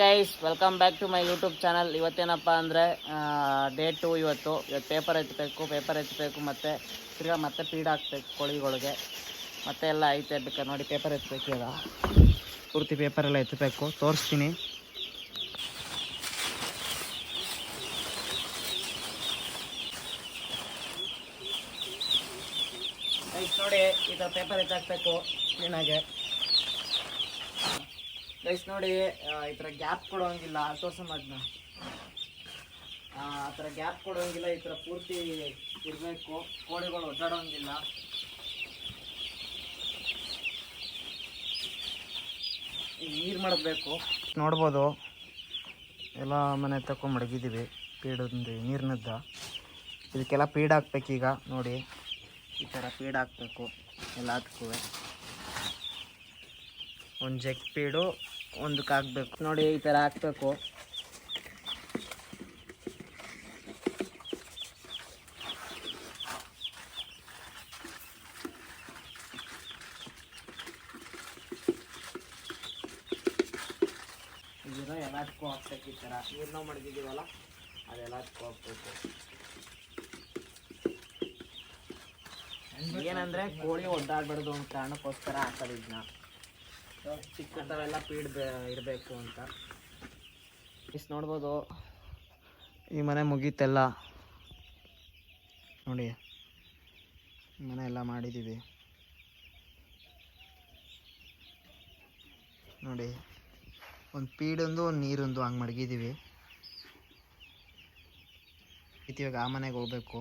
Guys welcome back to my YouTube channel ಇವತ್ತೇನಪ್ಪ ಅಂದರೆ day to ಇವತ್ತು. ಇವತ್ತು ಪೇಪರ್ ಎತ್ತಬೇಕು ಪೇಪರ್ ಎತ್ತಬೇಕು ಮತ್ತು ತಿರ್ಗಾ ಮತ್ತೆ ಫೀಡ್ ಹಾಕ್ಬೇಕು ಕೋಳಿಗಳಿಗೆ. ಮತ್ತೆ ಎಲ್ಲ ಐತೆ ಬೇಕಾದ್ರೆ ನೋಡಿ ಪೇಪರ್ ಎತ್ತಬೇಕು ಇವಾಗ ಪೂರ್ತಿ ಎಲ್ಲ ಎತ್ತಬೇಕು ತೋರಿಸ್ತೀನಿ. ನೋಡಿ ಈ ಥರ ಪೇಪರ್ ಎತ್ತಾಕ್ಬೇಕು ಕ್ಲೀನಾಗೆ ಗೈಸ್ ನೋಡಿ ಈ ಥರ ಗ್ಯಾಪ್ ಕೊಡೋಂಗಿಲ್ಲ. ತೋರ್ಸಮ್ಮ ಅದನ್ನ ಆ ಥರ ಗ್ಯಾಪ್ ಕೊಡೋಂಗಿಲ್ಲ. ಈ ಥರ ಪೂರ್ತಿ ಇರಬೇಕು. ಕೋಳಿಗಳು ಒಡ್ಡಾಡೋಂಗಿಲ್ಲ ನೀರು ಮಾಡಬೇಕು. ನೋಡ್ಬೋದು. ಎಲ್ಲ ಮನೆ ತಗೊಂಡು ಮಡಗಿದ್ದೀವಿ ಪೀಡೊಂದು ನೀರಿನದ್ದ. ಇದಕ್ಕೆಲ್ಲ ಪೀಡ್ ಹಾಕ್ಬೇಕೀಗ. ನೋಡಿ, ಈ ಥರ ಪೀಡ್ ಹಾಕ್ಬೇಕು. ಎಲ್ಲದಕ್ಕೂ ಒಂದು ಜೆಕ್ ಪೀಡು ಒಂದಕ್ಕೆ ಹಾಕ್ಬೇಕು. ನೋಡಿ ಈ ಥರ ಹಾಕ್ಬೇಕು. ಇದನ್ನ ಎಲ್ಲದಕ್ಕೂ ಹಾಕ್ಬೇಕು ಈ ಥರ ನೀರು ಮಾಡಿದ್ದೀವಲ್ಲ ಅದೆಲ್ಲದಕ್ಕೂ ಹಾಕ್ಬೇಕು. ಏನಂದ್ರೆ ಕೋಳಿ ಒಡ್ಡಾಡ್ಬಾರ್ದು ಅಂತ ಕಾರಣಕ್ಕೋಸ್ಕರ ಹಾಕೋದು ಇದನ್ನ. ಚಿಕ್ಕದವೆಲ್ಲ ಪೀಡ್ ಇರಬೇಕು ಅಂತ. ಇಷ್ಟು ನೋಡ್ಬೋದು. ಈ ಮನೆ ಮುಗೀತೆಲ್ಲ. ನೋಡಿ. ಮನೆ ಎಲ್ಲ ಮಾಡಿದ್ದೀವಿ. ನೋಡಿ. ಒಂದು ಪೀಡೊಂದು, ಒಂದು ನೀರೊಂದು ಹಂಗೆ ಮಡಗಿದ್ದೀವಿ. ಇವಾಗ ಆ ಮನೆಗೆ ಹೋಗ್ಬೇಕು.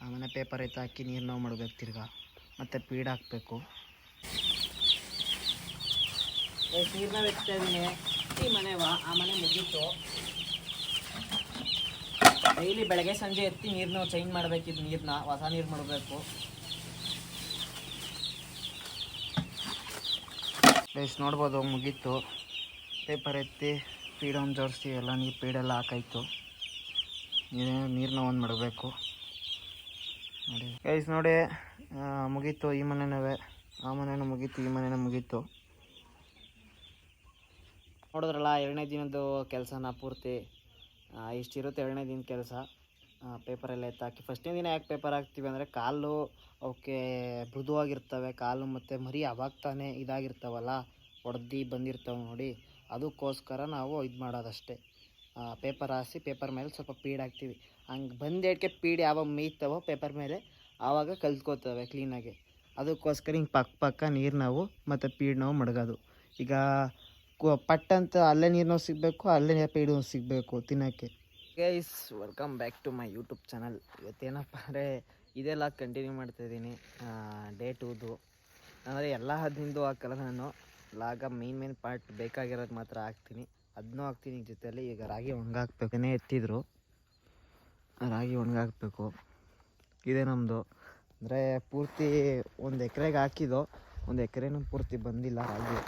ಆ ಮನೆ ಪೇಪರ್ ಎತ್ತಾಕಿ ನೀರು ನಾವು ಮಾಡ್ಬೇಕು ತಿರ್ಗಾ. ಮತ್ತು ಪೀಡ್ ಹಾಕಬೇಕು. ನೀರನ್ನ ಎತ್ತಾ ಇದ್ದೀನಿ ಈ ಮನೆವ ಆ ಮನೆ ಮುಗೀತು. ಡೈಲಿ ಬೆಳಗ್ಗೆ ಸಂಜೆ ಎತ್ತಿ ನೀರನ್ನ ಚೇಂಜ್ ಮಾಡಬೇಕಿದ್ದು ನೀರನ್ನ ಹೊಸ ನೀರು ಮಾಡಬೇಕು. ಪ್ಲೇಸ್ ನೋಡ್ಬೋದು, ಮುಗೀತು. ಪೇಪರ್ ಎತ್ತಿ, ಪೀಡ್ ಒಂದು ಜೋಡಿಸಿ, ಎಲ್ಲ ನೀರು ಪೀಡೆಲ್ಲ ಹಾಕಾಯ್ತು. ನೀರೇ ನೀರನ್ನ ಒಂದು ಮಾಡಬೇಕು. ನೋಡಿ. ಗೈಸ್ ನೋಡಿ ಮುಗೀತು ಈ ಮನೆನವೇ. ಆ ಮನೆನೂ ಮುಗೀತು, ಈ ಮನೇನೂ ಮುಗೀತು. ನೋಡಿದ್ರಲ್ಲ, ಎರಡನೇ ದಿನದ್ದು ಕೆಲಸನ ಪೂರ್ತಿ ಇಷ್ಟಿರುತ್ತೆ ಎರಡನೇ ದಿನದ ಕೆಲಸ. ಪೇಪರೆಲ್ಲ ಎತ್ತಾಕಿ ಫಸ್ಟ್ನೇ ದಿನ ಯಾಕೆ ಪೇಪರ್ ಹಾಕ್ತೀವಿ ಅಂದರೆ ಕಾಲು ಅವಕ್ಕೆ ಮೃದುವಾಗಿರ್ತವೆ, ಕಾಲು ಮತ್ತು ಮರಿ ಅವಾಗ ತಾನೇ ಇದಾಗಿರ್ತಾವಲ್ಲ ಹೊಡೆದು ಬಂದಿರ್ತಾವೆ ನೋಡಿ, ಅದಕ್ಕೋಸ್ಕರ ನಾವು ಇದು ಮಾಡೋದಷ್ಟೇ. ಪೇಪರ್ ಹಾಸಿ ಪೇಪರ್ ಮೇಲೆ ಸ್ವಲ್ಪ ಪೀಡ್ ಹಾಕ್ತೀವಿ. ಹಂಗೆ ಬಂದೇಟ್ಗೆ ಪೀಡ್ ಯಾವಾಗ ಮೇಯ್ತಾವೋ ಪೇಪರ್ ಮೇಲೆ, ಆವಾಗ ಕಲ್ತ್ಕೋತವೆ ಕ್ಲೀನಾಗಿ ಅದಕ್ಕೋಸ್ಕರ ಹಿಂಗೆ ಪಕ್ಕ ಪಕ್ಕ ನೀರು ನಾವು ಮತ್ತು ಪೀಡ್ ನಾವು ಮಡಗೋದು. ಈಗ ಪಟ್ಟಂತ ಅಲ್ಲೇ ನೀರು ಸಿಗಬೇಕು, ಅಲ್ಲೇ ಪೀಡು ಸಿಗಬೇಕು ತಿನ್ನೋಕ್ಕೆ. Guys welcome back to my YouTube channel ಇವತ್ತೇನಪ್ಪ ಅಂದರೆ, ಇದೆಲ್ಲ ಕಂಟಿನ್ಯೂ ಮಾಡ್ತಾಯಿದ್ದೀನಿ ಡೇ ಟೂದು ಅಂದರೆ ಎಲ್ಲ ಹದಿನಿಂದು ಹಾಕಲ್ಲ ನಾನು ಲಾಗ ಮೇನ್ ಮೇನ್ ಪಾರ್ಟ್ ಬೇಕಾಗಿರೋದು ಮಾತ್ರ ಹಾಕ್ತೀನಿ. ಅದನ್ನೂ ಹಾಕ್ತೀನಿ ನಿಮ್ಮ ಜೊತೆಯಲ್ಲಿ. ಈಗ ರಾಗಿ ಒಣಗಾಕ್ಬೇಕೇ. ಎತ್ತಿದ್ರು. ರಾಗಿ ಒಣಗಾಕ್ಬೇಕು. ಇದೆ ನಮ್ಮದು ಅಂದರೆ ಪೂರ್ತಿ ಒಂದು ಎಕರೆಗೆ ಹಾಕಿದ್ದು. ಒಂದು ಎಕರೆನೂ ಪೂರ್ತಿ ಬಂದಿಲ್ಲ ರಾಗಿ.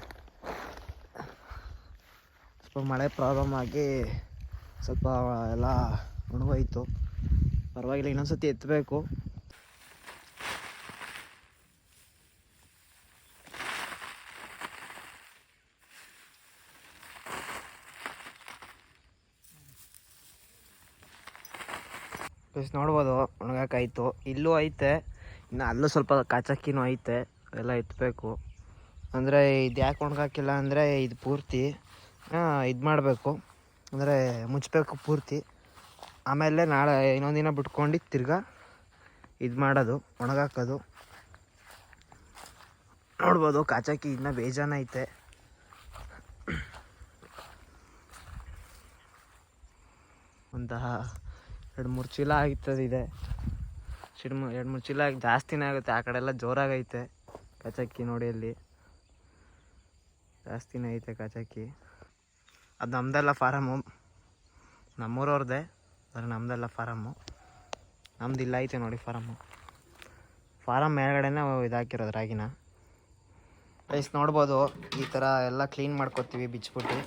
ಸ್ವಲ್ಪ ಮಳೆ ಪ್ರಾಬ್ಲಮ್ ಆಗಿ ಸ್ವಲ್ಪ ಎಲ್ಲ ಒಣಗೋಯ್ತು. ಪರವಾಗಿಲ್ಲ, ಇನ್ನೊಂದ್ಸತಿ ಎತ್ತಬೇಕು ನೋಡ್ಬೋದು, ಒಣಗಾಕಾಯ್ತು. ಇಲ್ಲೂ ಐತೆ. ಇನ್ನು ಅಲ್ಲೂ ಸ್ವಲ್ಪ ಕಾಚಕ್ಕಿನೂ ಐತೆ. ಎಲ್ಲ ಎತ್ತಬೇಕು ಅಂದರೆ ಇದು ಯಾಕೆ ಒಣಗಾಕಿಲ್ಲ ಅಂದರೆ ಇದು ಪೂರ್ತಿ. ಇದು ಮಾಡಬೇಕು. ಅಂದರೆ ಮುಚ್ಚಬೇಕು ಪೂರ್ತಿ. ಆಮೇಲೆ ನಾಳೆ ಇನ್ನೊಂದು ದಿನ ಬಿಟ್ಕೊಂಡು ತಿರ್ಗಾ ಇದು ಮಾಡೋದು, ಒಣಗಾಕೋದು. ನೋಡ್ಬೋದು, ಕಾಚಾಕಿ ಇನ್ನೂ ಬೇಜಾನ ಐತೆ. ಒಂತಹ ಎರಡು ಮೂರು ಚೀಲ ಆಗ್ತದಿದೆ. ಚಿಡ್ ಎರಡು ಮೂರು ಚೀಲ ಆಗಿ, ಜಾಸ್ತಿನೇ ಆಗುತ್ತೆ. ಆ ಕಡೆ ಎಲ್ಲ ಜೋರಾಗೈತೆ ಕಚಕ್ಕಿ ನೋಡಿ ಅಲ್ಲಿ. ಜಾಸ್ತಿನೇ ಐತೆ ಕಚಕ್ಕಿ ಅದು ನಮ್ಮದೆಲ್ಲ ಫಾರಮು. ನಮ್ಮೂರವ್ರದ್ದೇ ಆದರೆ ನಮ್ಮದೆಲ್ಲ ಫಾರಮ್ಮು ನಮ್ದು ಇಲ್ಲ ಐತೆ ನೋಡಿ ಫಾರಮ್ಮು ಫಾರಮ್ ಮೇಲ್ಗಡೆನೇ ಇದಾಕಿರೋದು ರಾಗಿನ. ಐಸ್ ನೋಡ್ಬೋದು, ಈ ಥರ ಎಲ್ಲ ಕ್ಲೀನ್ ಮಾಡ್ಕೊತೀವಿ ಬಿಚ್ಚಿಬಿಟ್ಟು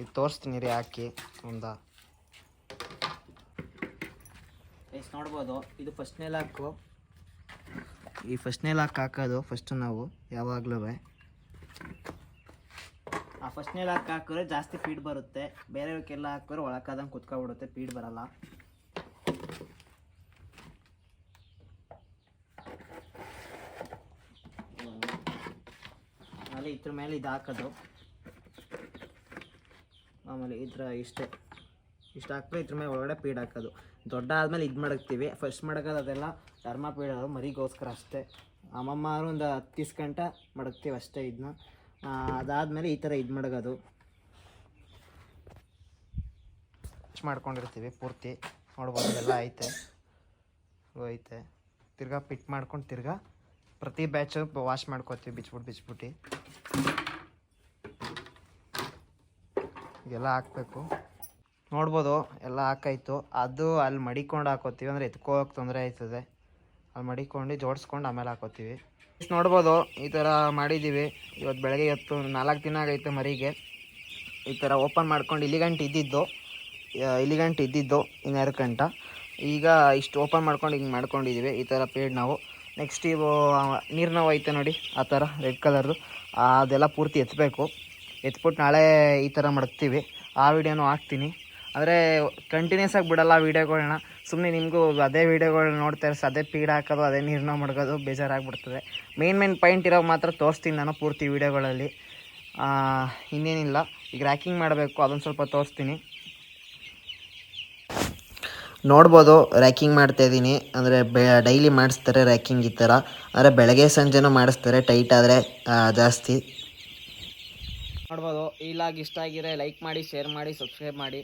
ಇದು ತೋರಿಸ್ತೀನಿ ರೀ ಹಾಕಿ, ಒಂದ. ಐಸ್ ನೋಡ್ಬೋದು, ಇದು ಫಸ್ಟ್ನೇ ಲಾಕು ಈ ಫಸ್ಟ್ನೇ ಲಾಕ್ ಹಾಕೋದು ಫಸ್ಟು ನಾವು ಯಾವಾಗಲೂ ಆ ಫಸ್ಟ್ನೇದು ಹಾಕಿ ಹಾಕಿದ್ರೆ ಜಾಸ್ತಿ ಫೀಡ್ ಬರುತ್ತೆ. ಬೇರೆಯವಕ್ಕೆಲ್ಲ ಹಾಕಿದ್ರೆ ಒಳಕಾದಂಗೆ ಕುತ್ಕೊಬಿಡುತ್ತೆ ಫೀಡ್ ಬರಲ್ಲ. ಆಮೇಲೆ ಇದ್ರ ಮೇಲೆ ಇದು ಹಾಕೋದು. ಆಮೇಲೆ ಇದ್ರ ಇಷ್ಟೇ. ಇಷ್ಟು ಹಾಕ್ಬಿಟ್ಟು ಇದ್ರ ಮೇಲೆ ಒಳಗಡೆ ಪೀಡ್ ಹಾಕೋದು. ದೊಡ್ಡ ಆದಮೇಲೆ ಇದು ಮಡಗ್ತೀವಿ. ಫಸ್ಟ್ ಮಡಗೋದು ಅದೆಲ್ಲ ಧರ್ಮ ಪೀಡೋದು ಮರಿಗೋಸ್ಕರ ಅಷ್ಟೇ. ಅಮ್ಮಮ್ಮ ಒಂದು ಹತ್ತು ಗಂಟ ಮಡಗ್ತೀವಿ ಅಷ್ಟೇ ಇದನ್ನ ಅದಾದಮೇಲೆ ಈ ಥರ ಇದು ಮಡಗೋದು. ಮಾಡ್ಕೊಂಡಿರ್ತೀವಿ ಪೂರ್ತಿ. ನೋಡ್ಬೋದು ಎಲ್ಲ ಐತೆ. ಐತೆ. ತಿರ್ಗಾ ಪಿಟ್ ಮಾಡ್ಕೊಂಡು ತಿರ್ಗಾ ಪ್ರತಿ ಬ್ಯಾಚು ವಾಶ್ ಮಾಡ್ಕೊತೀವಿ ಬಿಚ್ಬಿಟ್ಟು ಬಿಚ್ಬಿಟ್ಟು. ಎಲ್ಲ ಹಾಕ್ಬೇಕು. ನೋಡ್ಬೋದು, ಎಲ್ಲ ಹಾಕೈತು ಅದು ಅಲ್ಲಿ ಮಡಿಕೊಂಡು ಹಾಕೋತೀವಿ. ಅಂದರೆ ಎತ್ಕೋಗಕ್ಕೆ ತೊಂದರೆ ಆಯ್ತದೆ. ಅಲ್ಲಿ ಮಡಿಕೊಂಡು ಜೋಡಿಸ್ಕೊಂಡು ಆಮೇಲೆ ಹಾಕೋತೀವಿ. ಇಷ್ಟು ನೋಡ್ಬೋದು. ಈ ಥರ ಮಾಡಿದ್ದೀವಿ ಇವತ್ತು ಬೆಳಗ್ಗೆ ಇವತ್ತು ನಾಲ್ಕು ದಿನ ಆಗೈತೆ ಮರಿಗೆ. ಈ ಥರ ಓಪನ್ ಮಾಡ್ಕೊಂಡು ಇಲ್ಲಿ ಗಂಟೆ ಇದ್ದಿದ್ದು. ಆ, ಇಲ್ಲಿ ಇದ್ದಿದ್ದು ಇನ್ನೆರಡು ಗಂಟ ಈಗ ಇಷ್ಟು ಓಪನ್ ಮಾಡ್ಕೊಂಡು ಹಿಂಗೆ ಮಾಡ್ಕೊಂಡಿದ್ದೀವಿ ಈ ಥರ ಪೇಡ್ ನಾವು. ನೆಕ್ಸ್ಟ್ ಇವು ನೀರು ನಾವು ಐತೆ ನೋಡಿ. ಆ ಥರ ರೆಡ್ ಕಲರ್ದು ಅದೆಲ್ಲ ಪೂರ್ತಿ ಎತ್ತಬೇಕು ಎತ್ಬಿಟ್ಟು ನಾಳೆ ಈ ಥರ ಮಡಗ್ತೀವಿ ಆ ವಿಡಿಯೋನು ಹಾಕ್ತೀನಿ. ಆದರೆ ಕಂಟಿನ್ಯೂಸ್ ಆಗಿ ಬಿಡಲ್ಲ ವೀಡಿಯೋಗಳನ್ನ ಸುಮ್ಮನೆ ನಿಮಗೂ ಅದೇ ವೀಡಿಯೋಗಳು ನೋಡ್ತಾ ಇರೋ ಅದೇ ಪೀಡ್ ಹಾಕೋದು, ಅದೇ ನೀರನ್ನ ಮಡಗೋದು ಬೇಜಾರಾಗ್ಬಿಡ್ತದೆ. ಮೇನ್ ಮೇನ್ ಪಾಯಿಂಟ್ ಇರೋ ಮಾತ್ರ ತೋರಿಸ್ತೀನಿ ನಾನು ಪೂರ್ತಿ ವೀಡಿಯೋಗಳಲ್ಲಿ. ಇನ್ನೇನಿಲ್ಲ. ಈಗ ರ್ಯಾಕಿಂಗ್ ಮಾಡಬೇಕು, ಅದೊಂದು ಸ್ವಲ್ಪ ತೋರಿಸ್ತೀನಿ. ನೋಡ್ಬೋದು ರ್ಯಾಕಿಂಗ್ ಮಾಡ್ತಾ ಇದ್ದೀನಿ. ಅಂದರೆ ಬೆ ಡೈಲಿ ಮಾಡಿಸ್ತಾರೆ ರ್ಯಾಕಿಂಗ್ ಈ ಥರ. ಅಂದರೆ ಬೆಳಗ್ಗೆ ಸಂಜೆನೂ ಮಾಡಿಸ್ತಾರೆ ಟೈಟ್ ಆದರೆ ಜಾಸ್ತಿ. ನೋಡ್ಬೋದು, ಈ ಲಾಗ್ ಇಷ್ಟ ಆಗಿದ್ರೆ ಲೈಕ್ ಮಾಡಿ ಶೇರ್ ಮಾಡಿ ಸಬ್ಸ್ಕ್ರೈಬ್ ಮಾಡಿ.